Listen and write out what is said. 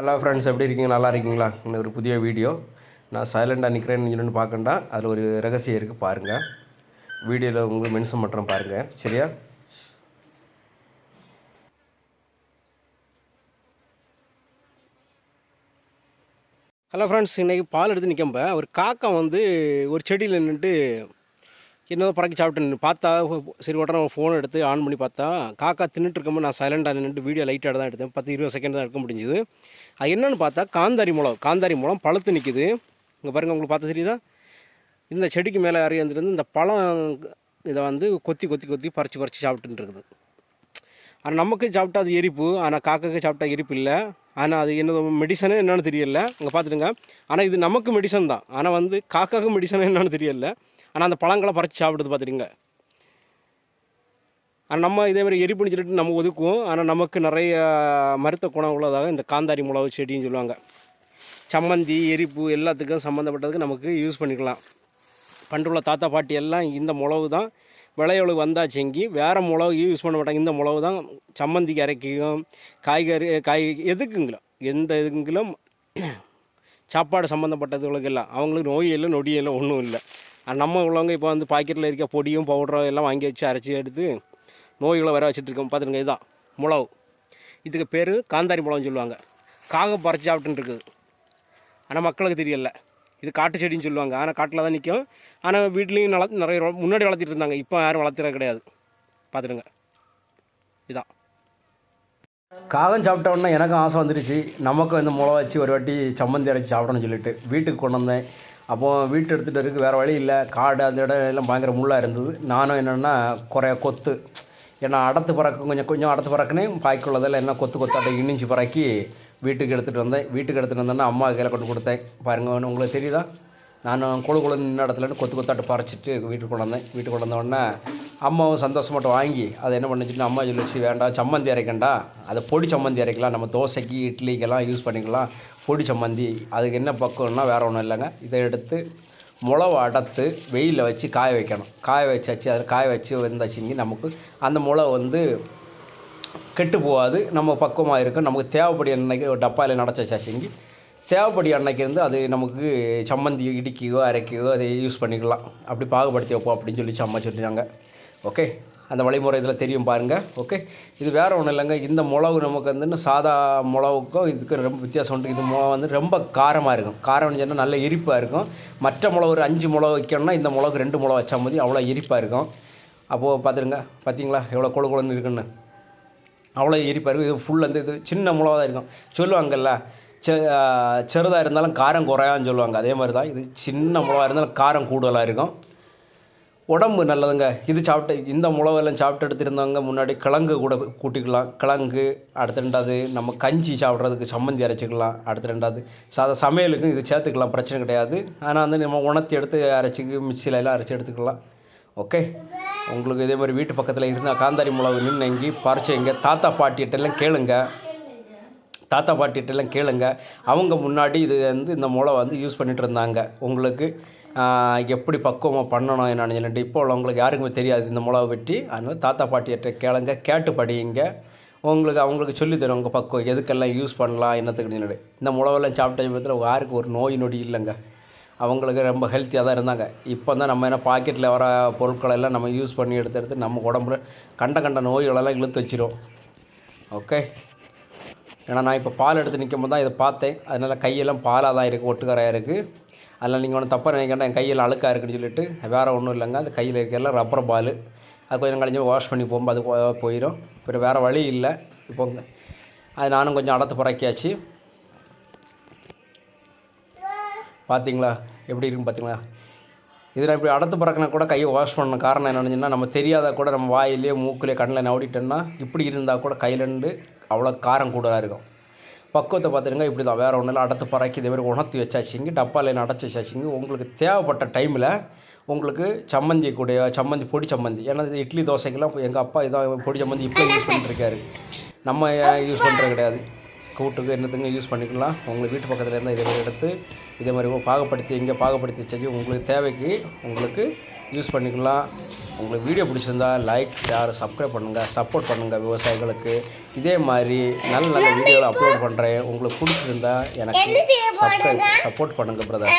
Hello friends எப்படி இருக்கீங்க? நல்லா இருக்கீங்களா? இன்னும் ஒரு புதிய வீடியோ. நான் சைலண்டாக நிற்கிறேன்னு சொல்லி பார்க்கண்டா அதில் ஒரு ரகசியம் இருக்குது பாருங்கள் வீடியோவில் உங்களுக்கு மென்ஷன் பண்ணுறேன் பாருங்கள் சரியா? ஹலோ ஃப்ரெண்ட்ஸ் இன்றைக்கி பால் எடுத்து நிற்கம்ப ஒரு காக்கா வந்து ஒரு செடியில் நின்றுட்டு என்னதோ பறக்கி சாப்பிட்டேன் பார்த்தா சரி உடனே ஃபோன் எடுத்து ஆன் பண்ணி பார்த்தா காக்கா தின்னுட்டு இருக்கும்போது நான் சைலண்டாக நின்றுட்டு வீடியோ லைட்டாக தான் எடுத்தேன். பத்து இருபது செகண்ட் தான் எடுக்க முடிஞ்சுது. அது என்னன்னு பார்த்தா காந்தாரி மூலம் காந்தாரி மூலம் பழுத்து நிற்குது இங்கே பாருங்கள் உங்களுக்கு பார்த்து தெரியுதா? இந்த செடிக்கு மேலே ஏறி வந்துருந்து இந்த பழம் இதை வந்து கொத்தி கொத்தி கொத்தி பறித்து பறித்து சாப்பிட்டுன்னு இருக்குது. ஆனால் நமக்கு சாப்பிட்டா அது எரிப்பு. ஆனால் காக்காக்கு சாப்பிட்டா எரிப்பு இல்லை. ஆனால் அது என்ன மெடிசனே என்னென்னு தெரியல. இங்கே பார்த்துடுங்க. ஆனால் இது நமக்கு மெடிசன் தான். ஆனால் வந்து காக்காக்கு மெடிசனே என்னென்னு தெரியல. ஆனால் அந்த பழங்களை பறித்து சாப்பிடுது பார்த்துடுங்க ஆனால் நம்ம இதே மாதிரி எரிப்புன்னு சொல்லிட்டு நம்ம ஒதுக்குவோம். ஆனால் நமக்கு நிறைய மருத்துவ குணம் உள்ளதாக இந்த காந்தாரி மிளகு செடின்னு சொல்லுவாங்க. சம்மந்தி எரிப்பு எல்லாத்துக்கும் சம்மந்தப்பட்டதுக்கு நமக்கு யூஸ் பண்ணிக்கலாம். பண்டுள்ள தாத்தா பாட்டி எல்லாம் இந்த மிளகு தான். விளையொழு வந்தாச்செங்கி வேறு மிளகு யூஸ் பண்ண மாட்டாங்க. இந்த மிளகு தான் சம்மந்திக்கு அரைக்கும். காய்கறி காய் எதுக்குங்களோ எந்த இதுங்களும் சாப்பாடு சம்மந்தப்பட்டதுகளுக்கு எல்லாம் அவங்களுக்கு நோய் இல்லை நொடி இல்லை ஒன்றும் இல்லை. நம்ம உள்ளவங்க இப்போ வந்து பாக்கெட்டில் இருக்க பொடியும் பவுடரும் எல்லாம் வாங்கி வச்சு அரைச்சி எடுத்து நோய்களை வர வச்சுட்டு இருக்கோம் பார்த்துருங்க இதுதான் முளவு. இதுக்கு பேர் காந்தாரி முளவுன்னு சொல்லுவாங்க. காகம் பறிச்சு சாப்பிட்டுன்னு இருக்குது ஆனால் மக்களுக்கு தெரியல. இது காட்டு செடின்னு சொல்லுவாங்க. ஆனால் காட்டில் தான் நிற்கும் ஆனால் வீட்லேயும் நல நிறைய முன்னாடி வளர்த்திட்டு இருந்தாங்க. இப்போ யாரும் வளர்த்துறது கிடையாது. பார்த்துடுங்க இதான். காகம் சாப்பிட்டோன்னா எனக்கும் ஆசை வந்துருச்சு. நமக்கும் இந்த முளை வச்சு ஒரு வாட்டி சம்மந்தி அரைச்சி சாப்பிடணும்னு சொல்லிட்டு வீட்டுக்கு கொண்டு வந்தேன். அப்போது வீட்டு எடுத்துகிட்டு இருக்குது வேறு வழி இல்லை. காடு அந்த இடம் எல்லாம் பயங்கர முள்ளாக இருந்தது. நானும் என்னென்னா குறைய கொத்து. ஏன்னா அடத்து பறக்க கொஞ்சம் கொஞ்சம் அடத்து பறக்குனேன் பாய்க்குள்ளதெல்லாம் என்ன கொத்து கொத்தாட்டை இனிஞ்சு பறக்கி வீட்டுக்கு எடுத்துகிட்டு வந்தேன். வீட்டுக்கு எடுத்துகிட்டு வந்தேன்னா அம்மா கையில் கொண்டு கொடுத்தேன். பாருங்க உங்களுக்கு தெரியுதா? நான் கொழு கொழு நின்ன இடத்துலன்னு கொத்து கொத்தாட்டு பறிச்சிட்டு வீட்டுக்கு கொண்டு வந்தேன். வீட்டுக்கு கொண்டு வந்தோடனே அம்மாவும் சந்தோஷமாட்டம் வாங்கி அதை என்ன பண்ணிச்சுட்டு அம்மா சொல்லிச்சு வேண்டாம் சம்மந்தி அரைக்கண்டா. அதை பொடி சம்மந்தி அரைக்கலாம். நம்ம தோசைக்கு இட்லிக்கெல்லாம் யூஸ் பண்ணிக்கலாம். பொடி சம்மந்தி. அதுக்கு என்ன பக்குவம்னா வேறு ஒன்றும் இல்லைங்க. இதை எடுத்து முளவை அடத்து வெயிலில் வச்சு காய வைக்கணும். காய வச்சாச்சு அதை காய வச்சு வந்தாச்சுங்க. நமக்கு அந்த முளை வந்து கெட்டு போகாது. நம்ம பக்குவமாக இருக்கும். நமக்கு தேவைப்படி அன்னைக்கு ஒரு டப்பாவில் நடச்ச தேவைப்படி அன்னைக்கு இருந்து அது நமக்கு சம்மந்தி இடிக்கையோ அரைக்கையோ அதை யூஸ் பண்ணிக்கலாம். அப்படி பாகுபடுத்தி வைப்போம் அப்படின்னு சொல்லி அம்மா சொல்லிட்டாங்க. ஓகே அந்த வழிமுறை இதில் தெரியும் பாருங்கள் ஓகே இது வேறு ஒன்றும் இல்லைங்க. இந்த மிளகு நமக்கு வந்து சாதா மிளகுக்கும் இதுக்கு ரொம்ப வித்தியாசம் உண்டு. இது மிளகு வந்து ரொம்ப காரமாக இருக்கும். காரம்னு சொன்னால் நல்ல எரிப்பாக இருக்கும். மற்ற மிளகு ஒரு அஞ்சு மிளகு வைக்கணும்னா இந்த மிளகு ரெண்டு மிளகு வச்சா போது அவ்வளோ எரிப்பாக இருக்கும். அப்போது பார்த்துருங்க பார்த்தீங்களா எவ்வளோ கொழு கொழுன்னு இருக்குன்னு. அவ்வளோ எரிப்பாக இருக்கும். இது ஃபுல் வந்து இது சின்ன மிளகா தான் இருக்கும். சொல்லுவாங்கல்ல சிறுதாக இருந்தாலும் காரம் குறையான்னு சொல்லுவாங்க. அதே மாதிரி தான் இது சின்ன மிளகா இருந்தாலும் காரம் கூடுதலாக இருக்கும். உடம்பு நல்லதுங்க. இது சாப்பிட்டு இந்த மிளகெல்லாம் சாப்பிட்டு எடுத்துருந்தவங்க முன்னாடி கிழங்கு கூட கூட்டிக்கலாம். கிழங்கு அடுத்து ரெண்டாவது நம்ம கஞ்சி சாப்பிட்றதுக்கு சம்மந்தி அரைச்சிக்கலாம். அடுத்து ரெண்டாவது சாதா சமையலுக்கும் இது சேர்த்துக்கலாம். பிரச்சனை கிடையாது. ஆனால் வந்து நம்ம உணர்த்தி எடுத்து அரைச்சிக்கு மிக்சியில் எல்லாம் அரைச்சி எடுத்துக்கலாம். ஓகே? உங்களுக்கு இதே மாதிரி வீட்டு பக்கத்தில் இருந்தால் காந்தாரி மிளகு நின்று எங்கி பறிச்சு எங்கே தாத்தா பாட்டிகிட்டெல்லாம் கேளுங்கள் தாத்தா பாட்டிகிட்டலாம் கேளுங்க. அவங்க முன்னாடி இது வந்து இந்த முளை வந்து யூஸ் பண்ணிகிட்டு இருந்தாங்க. உங்களுக்கு எப்படி பக்குவமாக பண்ணணும் என்னன்னு சொல்லிட்டு இப்போ உள்ளவங்களுக்கு யாருக்குமே தெரியாது இந்த முளை வெட்டி. அதனால் தாத்தா பாட்டிகிட்ட கேளுங்க கேட்டு படியுங்க. உங்களுக்கு அவங்களுக்கு சொல்லி தரும் உங்கள் பக்குவம். எதுக்கெல்லாம் யூஸ் பண்ணலாம் என்னத்துக்கு சொல்லிட்டு. இந்த முளவெல்லாம் சாப்பிட்ட விதத்தில் யாருக்கு ஒரு நோய் நொடி இல்லைங்க. அவங்களுக்கு ரொம்ப ஹெல்த்தியாக தான் இருந்தாங்க. இப்போ தான் நம்ம என்ன பாக்கெட்டில் வர பொருட்களை எல்லாம் நம்ம யூஸ் பண்ணி எடுத்து எடுத்து நம்ம உடம்புல கண்ட கண்ட நோய்களெல்லாம் இழுத்து வச்சிரும். ஓகே ஏன்னா நான் இப்போ பால் எடுத்து நிற்கும் போது தான் இதை பார்த்தேன். அதனால் கையெல்லாம் பாலாக தான் இருக்குது ஒட்டுக்கரையாக இருக்குது அதில் நீங்கள் ஒன்றும் தப்பாக நினைக்கிறேன் என் கையில் அழுக்காக இருக்குன்னு சொல்லிட்டு வேறு ஒன்றும் இல்லைங்க. அது கையில் இருக்கலாம் ரப்பர் பால் அது கொஞ்சம் கழிஞ்சு வாஷ் பண்ணி போகும்போது அது போயிடும் அப்புறம் வேறு வழி இல்லை. இப்போ அது நானும் கொஞ்சம் அடத்து புறக்கியாச்சு. பார்த்தீங்களா எப்படி இருக்குன்னு பார்த்தீங்களா இதில் இப்படி அடத்து பறக்கினா கூட கையை வாஷ் பண்ண காரணம் என்னன்னு நம்ம தெரியாத கூட நம்ம வாயிலே மூக்கிலே கண்ணில் நவடிட்டோம்னா இப்படி இருந்தால் கூட கையிலேருந்து அவ்வளோ காரம் கூட இருக்கும். பக்குவத்தை பார்த்துருங்க இப்படி தான் வேறு ஒன்றும் இல்லை. அடத்து பறக்கி இதே மாதிரி உணர்த்தி வச்சாச்சிங்க டப்பாலையில் அடைச்சி வச்சாச்சிங்க. உங்களுக்கு தேவைப்பட்ட டைமில் உங்களுக்கு சம்மந்தி கூட சம்மந்தி பொடி சம்மந்தி. ஏன்னா இது இட்லி தோசைக்கெல்லாம் எங்கள் அப்பா இதான் பொடி சம்மந்தி இப்போ யூஸ் பண்ணிட்டுருக்காரு. நம்ம யூஸ் பண்ணுறது கிடையாது. கூட்டுக்கு என்னத்துங்க யூஸ் பண்ணிக்கலாம். உங்களுக்கு வீட்டு பக்கத்தில் இருந்தால் இதே மாதிரி எடுத்து இதே மாதிரி பாகப்படுத்தி இங்கே பாகப்படுத்தி வச்சு உங்களுக்கு தேவைக்கு உங்களுக்கு யூஸ் பண்ணிக்கலாம். உங்களுக்கு வீடியோ பிடிச்சிருந்தா லைக் ஷேர் சப்ஸ்கிரைப் பண்ணுங்கள் சப்போர்ட் பண்ணுங்கள் விவசாயிகளுக்கு. இதே மாதிரி நல்ல நல்ல வீடியோவில் அப்லோட் பண்ணுறேன் உங்களுக்கு பிடிச்சிருந்தா எனக்கு சப்ஸ்கிரைப் சப்போர்ட் பண்ணுங்கள் பிரதர்